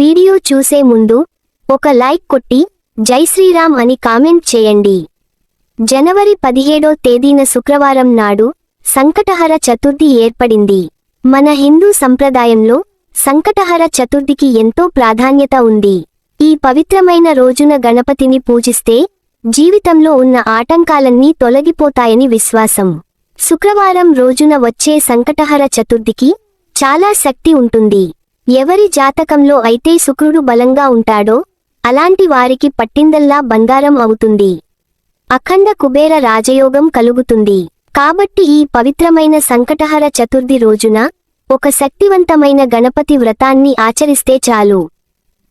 Video చూసే ముందు ఒక లైక్ కొట్టి జై శ్రీరామ్ అని కామెంట్ చేయండి. జనవరి పదిహేడో తేదీన శుక్రవారం నాడు సంకటహర చతుర్థి ఏర్పడింది. మన హిందూ సంప్రదాయంలో సంకటహర చతుర్థికి ఎంతో ప్రాధాన్యత ఉంది. ఈ పవిత్రమైన రోజున గణపతిని పూజిస్తే జీవితంలో ఉన్న ఆటంకాలన్నీ తొలగిపోతాయని విశ్వాసం. శుక్రవారం రోజున వచ్చే సంకటహర చతుర్థికి చాలా శక్తి ఉంటుంది. ఎవరి జాతకంలో అయితే శుక్రుడు బలంగా ఉంటాడో అలాంటి వారికి పట్టిందల్లా బంగారం అవుతుంది. అఖండ కుబేర రాజయోగం కలుగుతుంది. కాబట్టి ఈ పవిత్రమైన సంకటహర చతుర్థి రోజున ఒక శక్తివంతమైన గణపతి వ్రతాన్ని ఆచరిస్తే చాలు.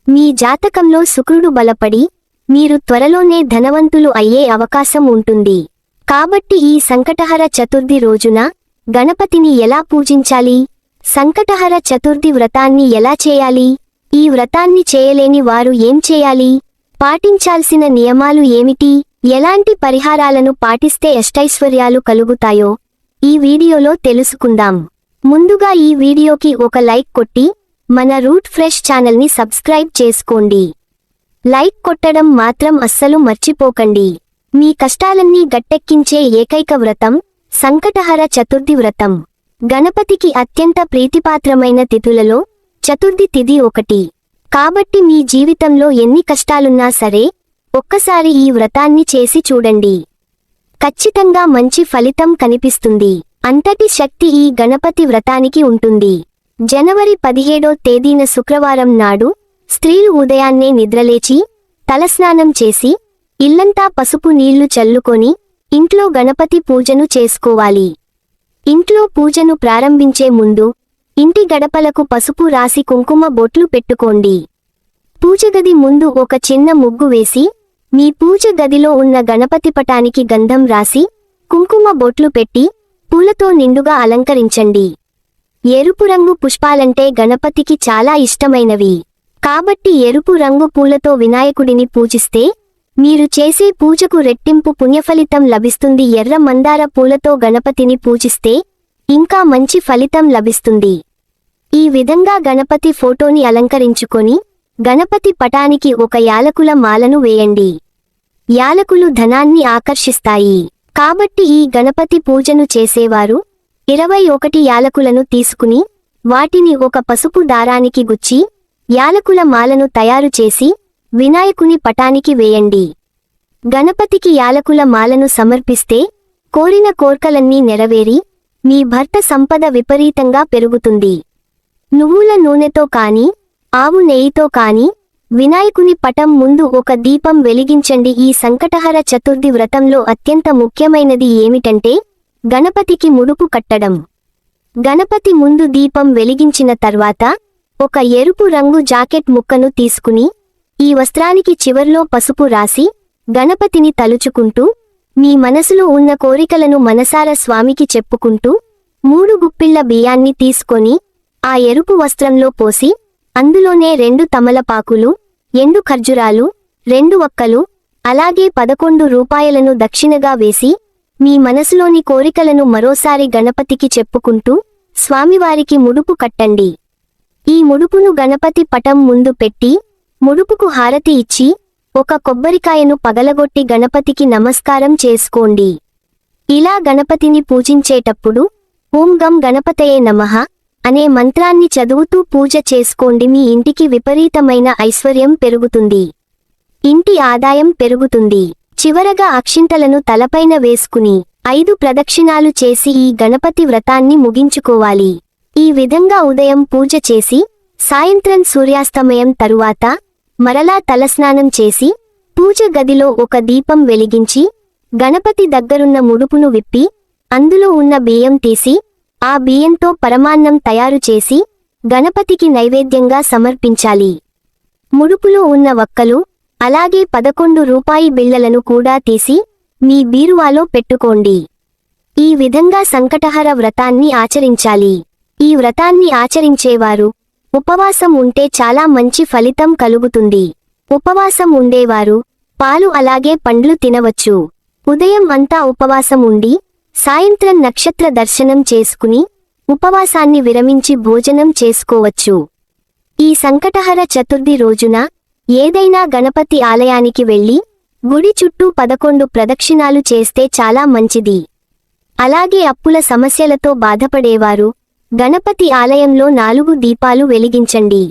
మీ జాతకంలో శుక్రుడు బలపడి మీరు త్వరలోనే ధనవంతులు అయ్యే అవకాశం ఉంటుంది. కాబట్టి ఈ సంకటహర చతుర్థి రోజున గణపతిని ఎలా పూజించాలి? సంకటహర చతుర్థి వ్రతాన్ని ఎలా చేయాలి? ఈ వ్రతాన్ని చేయలేని వారు ఏం చేయాలి? పాటించాల్సిన నియమాలు ఏమిటి? ఎలాంటి పరిహారాలను పాటిస్తే అష్టైశ్వర్యాలు కలుగుతాయో ఈ వీడియోలో తెలుసుకుందాం. ముందుగా ఈ వీడియోకి ఒక లైక్ కొట్టి మన రూట్ ఫ్రెష్ ఛానల్ని సబ్స్క్రైబ్ చేసుకోండి. లైక్ కొట్టడం మాత్రం అస్సలు మర్చిపోకండి. మీ కష్టాలన్నీ గట్టెక్కించే ఏకైక వ్రతం సంకటహర చతుర్థి వ్రతం. గణపతికి అత్యంత ప్రీతిపాత్రమైన తిథులలో చతుర్థి తిథి ఒకటి. కాబట్టి మీ జీవితంలో ఎన్ని కష్టాలున్నా సరే ఒక్కసారి ఈ వ్రతాన్ని చేసి చూడండి. ఖచ్చితంగా మంచి ఫలితం కనిపిస్తుంది. అంతటి శక్తి ఈ గణపతి వ్రతానికి ఉంటుంది. జనవరి పదిహేడో తేదీన శుక్రవారం నాడు స్త్రీలు ఉదయాన్నే నిద్రలేచి తలస్నానం చేసి ఇల్లంతా పసుపు నీళ్ళు చల్లుకొని ఇంట్లో గణపతి పూజను చేసుకోవాలి. ఇంట్లో పూజను ప్రారంభించే ముందు ఇంటి గడపలకు పసుపు రాసి కుంకుమ బొట్లు పెట్టుకోండి. పూజగది ముందు ఒక చిన్న ముగ్గు వేసి మీ పూజ గదిలో ఉన్న గణపతి పటానికి గంధం రాసి కుంకుమ బొట్లు పెట్టి పూలతో నిండుగా అలంకరించండి. ఎరుపు రంగు పుష్పాలంటే గణపతికి చాలా ఇష్టమైనవి. కాబట్టి ఎరుపు రంగు పూలతో వినాయకుడిని పూజిస్తే మీరు చేసే పూజకు రెట్టింపు పుణ్యఫలితం లభిస్తుంది. ఎర్ర మందార పూలతో గణపతిని పూజిస్తే ఇంకా మంచి ఫలితం లభిస్తుంది. ఈ విధంగా గణపతి ఫోటోని అలంకరించుకొని గణపతి పటానికి ఒక యాలకుల మాలను వేయండి. యాలకులు ధనాన్ని ఆకర్షిస్తాయి. కాబట్టి ఈ గణపతి పూజను చేసేవారు ఇరవై ఒకటి యాలకులను తీసుకుని వాటిని ఒక పసుపు దారానికి గుచ్చి యాలకుల మాలను తయారు చేసి వినాయకుని పటానికి వేయండి. గణపతికి యాలకుల మాలను సమర్పిస్తే కోరిన కోర్కలన్నీ నెరవేరి మీ భర్త సంపద విపరీతంగా పెరుగుతుంది. నువ్వుల నూనెతో కాని ఆవు నెయ్యితో కాని వినాయకుని పటం ముందు ఒక దీపం వెలిగించండి. ఈ సంకటహర చతుర్థి వ్రతంలో అత్యంత ముఖ్యమైనది ఏమిటంటే గణపతికి ముడుపు కట్టడం. గణపతి ముందు దీపం వెలిగించిన తర్వాత ఒక ఎరుపు రంగు జాకెట్ ముక్కను తీసుకుని ఈ వస్త్రానికి చివర్లో పసుపు రాసి గణపతిని తలుచుకుంటూ మీ మనసులో ఉన్న కోరికలను మనసార స్వామికి చెప్పుకుంటూ మూడు గుప్పిళ్ళ బియ్యాన్ని తీసుకొని ఆ ఎరుపు వస్త్రంలో పోసి అందులోనే రెండు తమలపాకులు ఎండు ఖర్జురాలు రెండు ఒక్కలు అలాగే పదకొండు రూపాయలను దక్షిణగా వేసి మీ మనసులోని కోరికలను మరోసారి గణపతికి చెప్పుకుంటూ స్వామివారికి ముడుపు కట్టండి. ఈ ముడుపును గణపతి పటం ముందు పెట్టి ముడుపుకు హారతి ఇచ్చి ఒక కొబ్బరికాయను పగలగొట్టి గణపతికి నమస్కారం చేసుకోండి. ఇలా గణపతిని పూజించేటప్పుడు ఓం గం గణపతయే నమః అనే మంత్రాన్ని చదువుతూ పూజ చేసుకోండి. మీ ఇంటికి విపరీతమైన ఐశ్వర్యం పెరుగుతుంది. ఇంటి ఆదాయం పెరుగుతుంది. చివరగా అక్షింతలను తలపైన వేసుకుని ఐదు ప్రదక్షిణాలు చేసి ఈ గణపతి వ్రతాన్ని ముగించుకోవాలి. ఈ విధంగా ఉదయం పూజ చేసి సాయంత్రం సూర్యాస్తమయం తరువాత మరలా తలస్నానం చేసి పూజ గదిలో ఒక దీపం వెలిగించి గణపతి దగ్గరున్న ముడుపును విప్పి అందులో ఉన్న బియ్యం తీసి ఆ బియ్యంతో పరమాన్నం తయారు చేసి గణపతికి నైవేద్యంగా సమర్పించాలి. ముడుపులో ఉన్న వక్కలు అలాగే పదకొండు రూపాయి బిళ్ళలను కూడా తీసి మీ బీరువాలో పెట్టుకోండి. ఈ విధంగా సంకటహర వ్రతాన్ని ఆచరించాలి. ఈ వ్రతాన్ని ఆచరించేవారు ఉపవాసం ఉంటే చాలా మంచి ఫలితం కలుగుతుంది. ఉపవాసం ఉండేవారు పాలు అలాగే పండ్లు తినవచ్చు. ఉదయం అంతా ఉపవాసం ఉండి సాయంత్రం నక్షత్ర దర్శనం చేసుకుని ఉపవాసాన్ని విరమించి భోజనం చేసుకోవచ్చు. ఈ సంకటహర చతుర్థి రోజున ఏదైనా గణపతి ఆలయానికి వెళ్ళి గుడి చుట్టూ పదకొండు ప్రదక్షిణాలు చేస్తే చాలా మంచిది. అలాగే అప్పుల సమస్యలతో బాధపడేవారు గణపతి ఆలయంలో నాలుగు దీపాలు వెలిగించండి.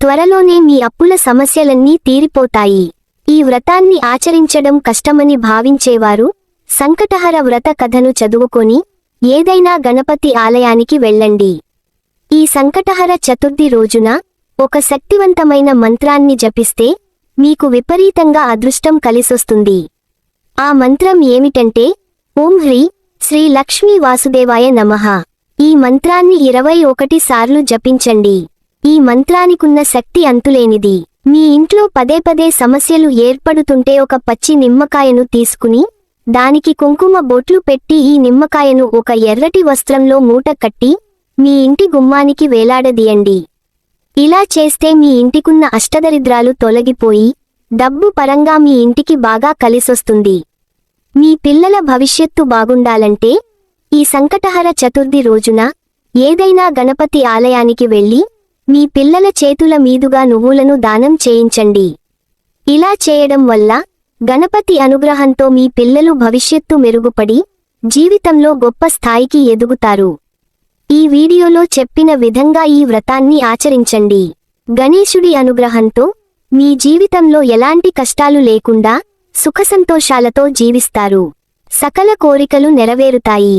త్వరలోనే మీ అప్పుల సమస్యలన్నీ తీరిపోతాయి. ఈ వ్రతాన్ని ఆచరించడం కష్టమని భావించేవారు సంకటహర వ్రత కథను చదువుకొని ఏదైనా గణపతి ఆలయానికి వెళ్ళండి. ఈ సంకటహర చతుర్థి రోజున ఒక శక్తివంతమైన మంత్రాన్ని జపిస్తే మీకు విపరీతంగా అదృష్టం కలిసొస్తుంది. ఆ మంత్రం ఏమిటంటే ఓం హ్రీ శ్రీ లక్ష్మీ వాసుదేవాయ నమః. ఈ మంత్రాన్ని ఇరవై ఒకటి సార్లు జపించండి. ఈ మంత్రానికున్న శక్తి అంతులేనిది. మీ ఇంట్లో పదే పదే సమస్యలు ఏర్పడుతుంటే ఒక పచ్చి నిమ్మకాయను తీసుకుని దానికి కుంకుమ బొట్లు పెట్టి ఈ నిమ్మకాయను ఒక ఎర్రటి వస్త్రంలో మూట కట్టి మీ ఇంటి గుమ్మానికి వేలాడదీయండి. ఇలా చేస్తే మీ ఇంటికున్న అష్టదరిద్రాలు తొలగిపోయి డబ్బు పరంగా మీ ఇంటికి బాగా కలిసొస్తుంది. మీ పిల్లల భవిష్యత్తు బాగుండాలంటే ఈ సంకటహర చతుర్థి రోజున ఏదైనా గణపతి ఆలయానికి వెళ్ళి మీ పిల్లల చేతుల మీదుగా నువ్వులను దానం చేయించండి. ఇలా చేయడం వల్ల గణపతి అనుగ్రహంతో మీ పిల్లలు భవిష్యత్తు మెరుగుపడి జీవితంలో గొప్ప స్థాయికి ఎదుగుతారు. ఈ వీడియోలో చెప్పిన విధంగా ఈ వ్రతాన్ని ఆచరించండి. గణేశుడి అనుగ్రహంతో మీ జీవితంలో ఎలాంటి కష్టాలు లేకుండా సుఖసంతోషాలతో జీవిస్తారు. సకల కోరికలు నెరవేరుతాయి.